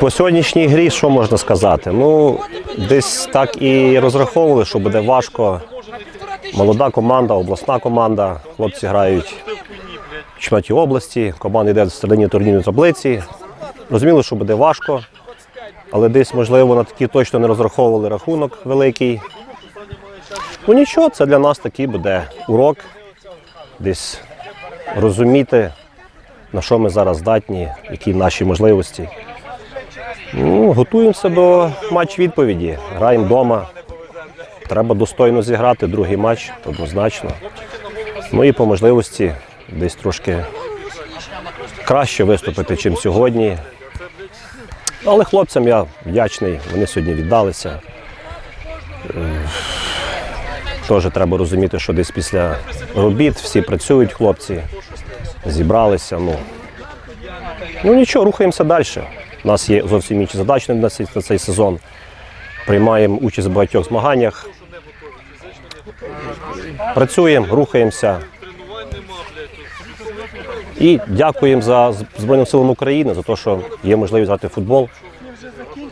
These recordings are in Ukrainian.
По сьогоднішній грі що можна сказати? Ну, десь так і розраховували, що буде важко. Молода команда, обласна команда. Хлопці грають в чемпіонаті області, команда йде в середині турнірної таблиці. Розуміли, що буде важко, але десь, можливо, на такі точно не розраховували рахунок великий. Ну нічого, це для нас такий буде урок. Десь розуміти, на що ми зараз здатні, які наші можливості. Ну, готуємося до матч відповіді. Граємо вдома. Треба достойно зіграти другий матч, однозначно. Ну і по можливості десь трошки краще виступити, ніж сьогодні. Але хлопцям я вдячний, вони сьогодні віддалися. Е, Теж треба розуміти, що десь після робіт всі працюють, хлопці, зібралися. Ну, ну нічого, рухаємося далі. У нас є зовсім інші задачі на цей, на цей сезон. Приймаємо участь в багатьох змаганнях. Працюємо, рухаємося. І дякуємо за Збройним силам України за те, що є можливість грати в футбол,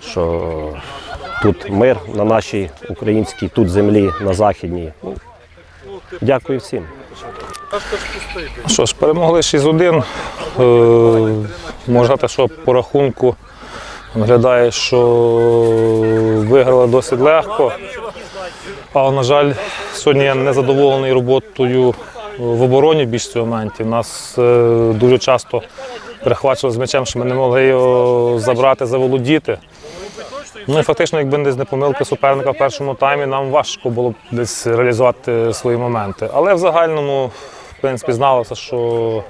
що тут мир на нашій українській тут землі, на західній. Ну, Дякую всім. Що ж, перемогли 6-1. Е, Можна сказати, що по рахунку виглядає, що виграли досить легко. Але, на жаль, сьогодні я не задоволений роботою в обороні в більшості моментів. Нас е, дуже часто перехвачували з м'ячем, що ми не могли його забрати, заволодіти. Ну і фактично, якби десь не помилки суперника в першому таймі, нам важко було десь реалізувати свої моменти. Але в загальному, в принципі, зналося, що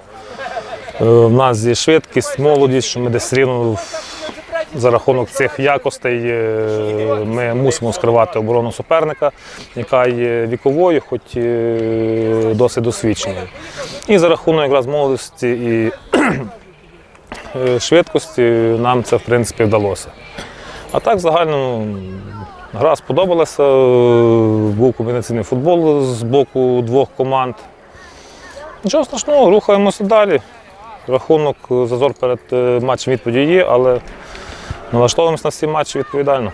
е, в нас є швидкість, молодість, що ми десь рівно за рахунок цих якостей е, ми мусимо скривати оборону суперника, яка є віковою, хоч і досить досвідченою. І за рахунок якраз молодості і е, швидкості нам це в принципі вдалося. А так, в загальному, гра сподобалася. Був комбінаційний футбол з боку двох команд. Нічого страшного, рухаємося далі. Рахунок зазор перед е, матчем відповіді є, але налаштовуємося на всі матчі відповідально.